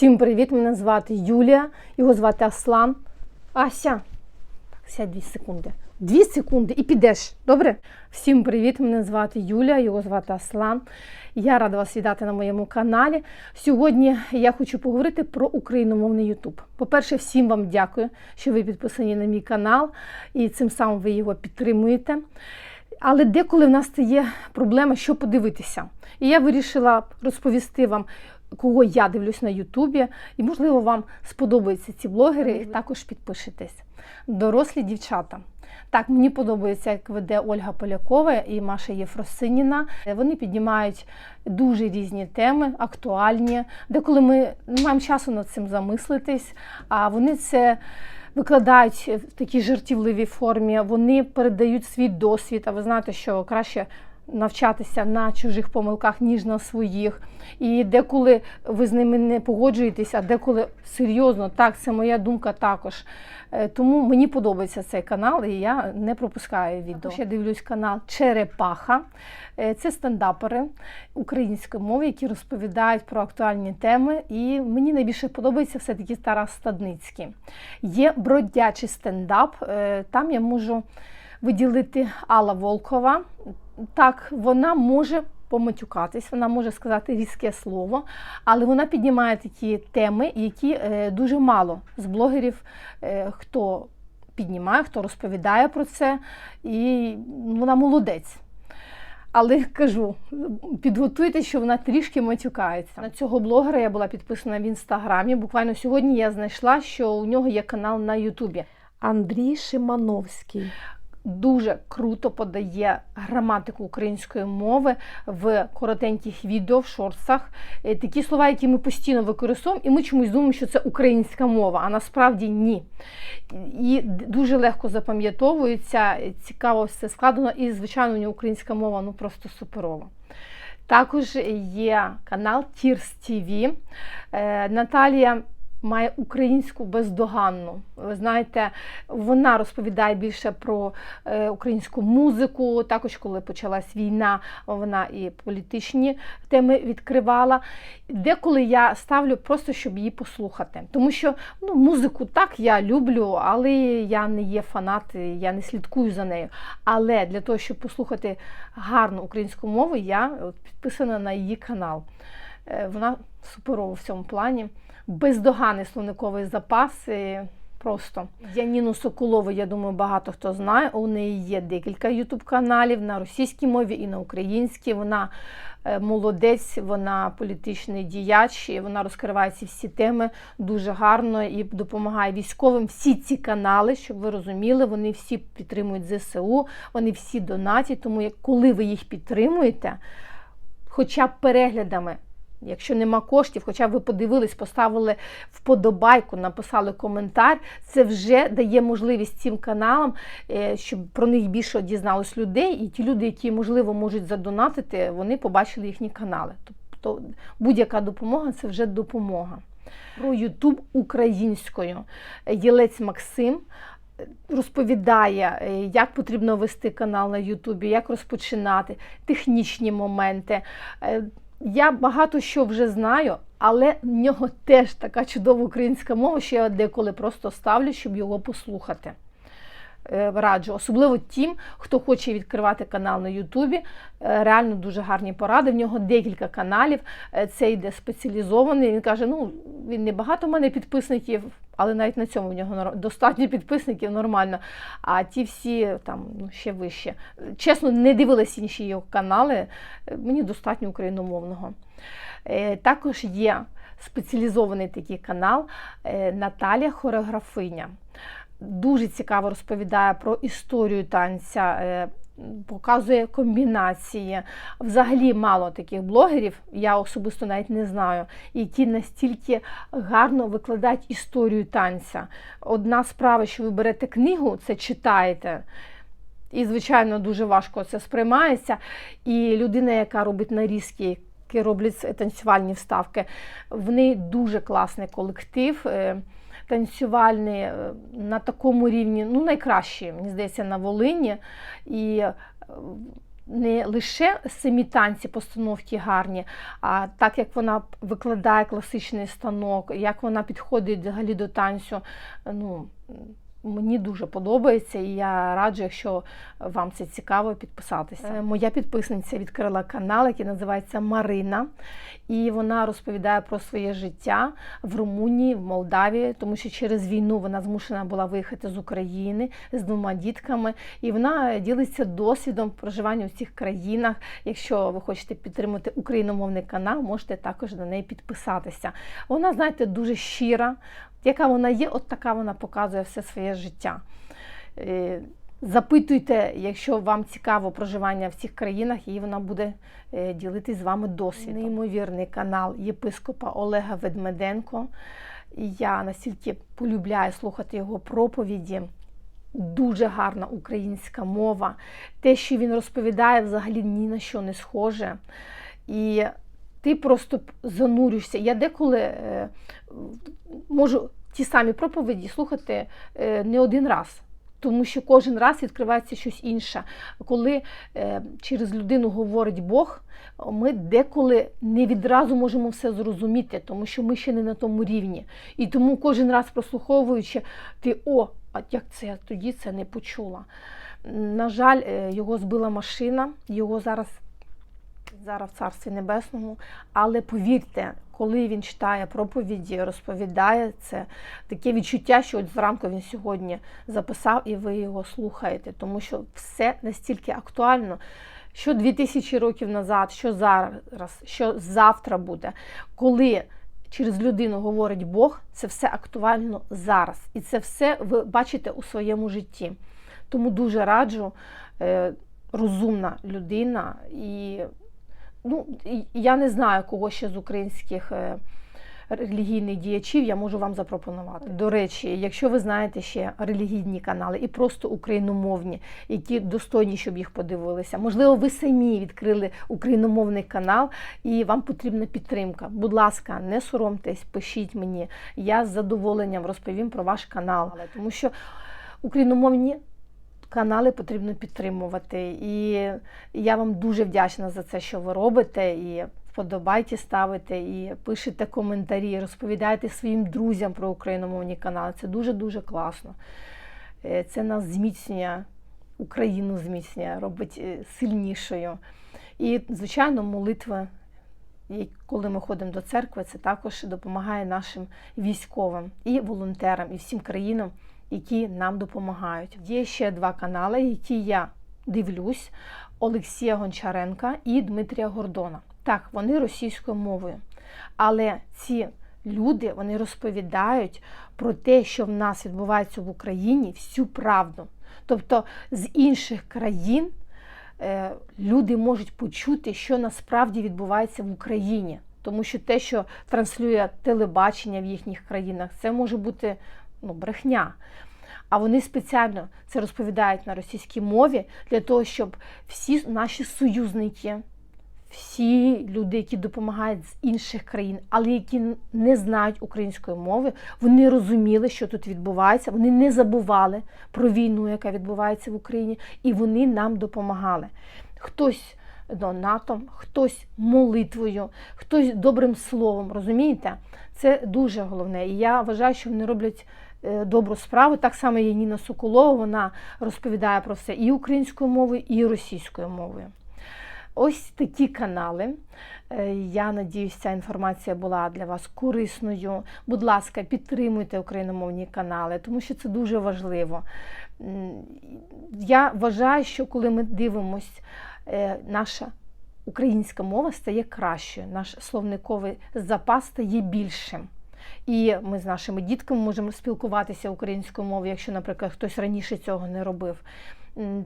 Всім привіт! Мене звати Юлія, його звати Аслан. Ася, так, сядь дві секунди. Дві секунди і підеш. Добре? Всім привіт! Мене звати Юлія, його звати Аслан. Я рада вас вітати на моєму каналі. Сьогодні я хочу поговорити про україномовний Ютуб. По-перше, всім вам дякую, що ви підписані на мій канал і цим самим ви його підтримуєте. Але деколи в нас стає проблема, що подивитися. І я вирішила розповісти вам, кого я дивлюсь на Ютубі, і, можливо, вам сподобаються ці блогери, і також підпишетесь. Дорослі дівчата. Так, мені подобається, як веде Ольга Полякова і Маша Єфросиніна. Вони піднімають дуже різні теми, актуальні, деколи ми не маємо часу над цим замислитись, а вони це викладають в такій жартівливій формі, вони передають свій досвід. А ви знаєте, що краще навчатися на чужих помилках, ніж на своїх. І деколи ви з ними не погоджуєтеся, а деколи серйозно, так, це моя думка також. Е, Тому мені подобається цей канал, і я не пропускаю відео. Ще дивлюсь канал Черепаха. Е, Це стендапери української мови, які розповідають про актуальні теми. І мені найбільше подобається все-таки Тарас Стадницький. Є бродячий стендап. е, Там я можу виділити Алла Волкова. Так, вона може поматюкатись, вона може сказати різке слово, але вона піднімає такі теми, які е, дуже мало з блогерів, е, хто піднімає, хто розповідає про це, і вона молодець. Але кажу, підготуйте, що вона трішки матюкається. На цього блогера я була підписана в інстаграмі. Буквально сьогодні я знайшла, що у нього є канал на Ютубі. Андрій Шимановський. Дуже круто подає граматику української мови в коротеньких відео, в шорсах. Е, Такі слова, які ми постійно використовуємо, і ми чомусь думаємо, що це українська мова, а насправді ні. І дуже легко запам'ятовується, е, цікаво все складено, і, звичайно, українська мова ну просто суперова. Також є канал Тірс ТВ. Наталія має українську бездоганну. Ви знаєте, вона розповідає більше про е, українську музику. Також, коли почалась війна, вона і політичні теми відкривала. Деколи я ставлю просто, щоб її послухати. Тому що ну, музику так я люблю, але я не є фанат, я не слідкую за нею. Але для того, щоб послухати гарну українську мову, я підписана на її канал. Е, Вона суперова в цьому плані. Бездоганний словниковий запас. і Просто Яніну Соколову, я думаю, багато хто знає. У неї є декілька ютуб-каналів на російській мові і на українській. Вона е, молодець, вона політичний діяч, і вона розкриває ці всі теми дуже гарно і допомагає військовим. Всі ці канали, щоб ви розуміли, вони всі підтримують ЗСУ, вони всі донатять. Тому коли ви їх підтримуєте, хоча б переглядами. Якщо нема коштів, хоча ви подивились, поставили вподобайку, написали коментар, це вже дає можливість цим каналам, е, щоб про них більше дізналось людей, і ті люди, які можливо можуть задонатити, вони побачили їхні канали. Тобто будь-яка допомога це вже допомога. Про Ютуб українською Єлець Максим розповідає, е, як потрібно вести канал на Ютубі, як розпочинати, технічні моменти. Я багато що вже знаю, але в нього теж така чудова українська мова, що я деколи просто ставлю, щоб його послухати. Е, Раджу, особливо тим, хто хоче відкривати канал на Ютубі. Е, Реально дуже гарні поради. В нього декілька каналів. Е, Це йде спеціалізований. Він каже: ну він не багато в мене підписників, але навіть на цьому в нього достатньо підписників нормально. А ті всі там ну, ще вище. Чесно, не дивилась інші його канали. Мені достатньо україномовного. Також є спеціалізований такий канал Наталія Хореографиня. Дуже цікаво розповідає про історію танця, е, показує комбінації. Взагалі мало таких блогерів, я особисто навіть не знаю, які настільки гарно викладають історію танця. Одна справа, що ви берете книгу, це читаєте. І, звичайно, дуже важко це сприймається. І людина, яка робить нарізки, які роблять танцювальні вставки, в неї дуже класний колектив. Танцювальний е, на такому рівні, ну найкращі, мені здається, на Волині. І е, не лише самі танці, постановки гарні, а так як вона викладає класичний станок, як вона підходить взагалі до танцю. Ну, Мені дуже подобається, і я раджу, якщо вам це цікаво, підписатися. Моя підписниця відкрила канал, який називається Марина, і вона розповідає про своє життя в Румунії, в Молдавії, тому що через війну вона змушена була виїхати з України з двома дітками, і вона ділиться досвідом проживання у цих країнах. Якщо ви хочете підтримати україномовний канал, можете також на неї підписатися. Вона, знаєте, дуже щира. Яка вона є, от така вона показує все своє життя. Е, Запитуйте, якщо вам цікаво проживання в цих країнах, і вона буде е, ділитись з вами досвідом. Неймовірний канал єпископа Олега Ведмеденко. Я настільки полюбляю слухати його проповіді. Дуже гарна українська мова. Те, що він розповідає, взагалі ні на що не схоже. І ти просто занурюєшся. Я деколи е, можу ті самі проповіді слухати е, не один раз. Тому що кожен раз відкривається щось інше. Коли е, через людину говорить Бог, ми деколи не відразу можемо все зрозуміти, тому що ми ще не на тому рівні. І тому кожен раз прослуховуючи, ти о, а як це я тоді це не почула. На жаль, е, його збила машина, його зараз зараз в царстві небесному. Але повірте, коли він читає проповіді, розповідає це таке відчуття, що от зранку він сьогодні записав, і ви його слухаєте, тому що все настільки актуально. Що 2000 років назад, що зараз, що завтра буде, коли через людину говорить Бог, це все актуально зараз. І це все ви бачите у своєму житті. Тому дуже раджу е, розумна людина і ну, я не знаю, кого ще з українських е, релігійних діячів я можу вам запропонувати. До речі, якщо ви знаєте ще релігійні канали і просто україномовні, які достойні, щоб їх подивилися, можливо, ви самі відкрили україномовний канал і вам потрібна підтримка. Будь ласка, не соромтесь, пишіть мені. Я з задоволенням розповім про ваш канал, тому що україномовні канали потрібно підтримувати. І я вам дуже вдячна за це, що ви робите. І вподобайте, ставите, і пишете коментарі, розповідайте своїм друзям про україномовні канали. Це дуже-дуже класно. Е, Це нас зміцнює, Україну зміцнює, робить е, сильнішою. І, звичайно, молитва. І коли ми ходимо до церкви, це також допомагає нашим військовим і волонтерам, і всім країнам, які нам допомагають. Є ще два канали, які я дивлюсь: Олексія Гончаренка і Дмитрія Гордона. Так, вони російською мовою. Але ці люди вони розповідають про те, що в нас відбувається в Україні, всю правду. Тобто з інших країн е, люди можуть почути, що насправді відбувається в Україні. Тому що те, що транслює телебачення в їхніх країнах, це може бути ну, брехня. А вони спеціально це розповідають на російській мові для того, щоб всі наші союзники, всі люди, які допомагають з інших країн, але які не знають української мови, вони розуміли, що тут відбувається. Вони не забували про війну, яка відбувається в Україні, і вони нам допомагали. Хтось донатом, хтось молитвою, хтось добрим словом. Розумієте? Це дуже головне. І я вважаю, що вони роблять добру справу. Так само є Ніна Соколова, вона розповідає про все і українською мовою, і російською мовою. Ось такі канали. Е, Я надіюсь, ця інформація була для вас корисною. Будь ласка, підтримуйте україномовні канали, тому що це дуже важливо. Я вважаю, що коли ми дивимось, е, наша українська мова стає кращою, наш словниковий запас стає більшим. І ми з нашими дітками можемо спілкуватися українською мовою, якщо, наприклад, хтось раніше цього не робив.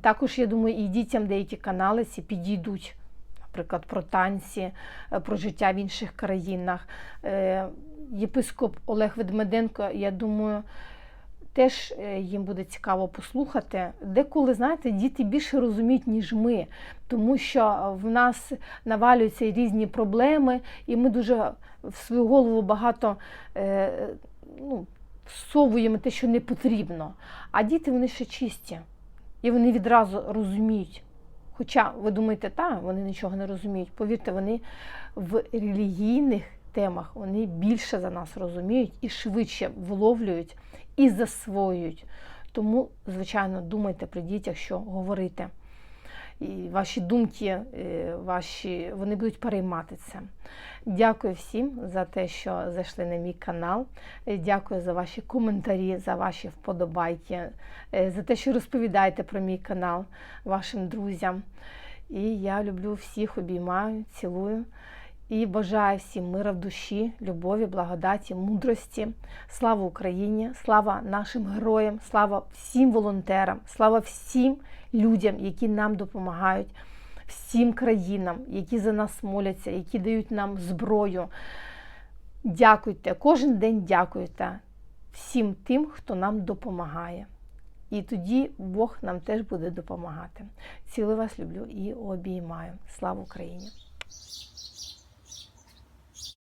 Також, я думаю, і дітям деякі канали ці підійдуть, наприклад, про танці, е, про життя в інших країнах. Е, Єпископ Олег Ведмеденко, я думаю, теж е, їм буде цікаво послухати. Деколи, знаєте, діти більше розуміють, ніж ми, тому що в нас навалюються різні проблеми, і ми дуже в свою голову багато е, ну, всовуємо те, що не потрібно. А діти вони ще чисті, і вони відразу розуміють. Хоча ви думаєте, та вони нічого не розуміють. Повірте, вони в релігійних темах вони більше за нас розуміють і швидше вловлюють і засвоюють. Тому, звичайно, думайте при дітях, що говорити. І ваші думки, е, ваші, вони будуть переймати це. Дякую всім за те, що зайшли на мій канал. Е, Дякую за ваші коментарі, за ваші вподобайки, е, за те, що розповідаєте про мій канал вашим друзям. І я люблю всіх, обіймаю, цілую. І бажаю всім мира в душі, любові, благодаті, мудрості. Слава Україні! Слава нашим героям, слава всім волонтерам, слава всім людям, які нам допомагають, всім країнам, які за нас моляться, які дають нам зброю. Дякуйте, кожен день дякуйте всім тим, хто нам допомагає. І тоді Бог нам теж буде допомагати. Цілую вас люблю і обіймаю. Слава Україні!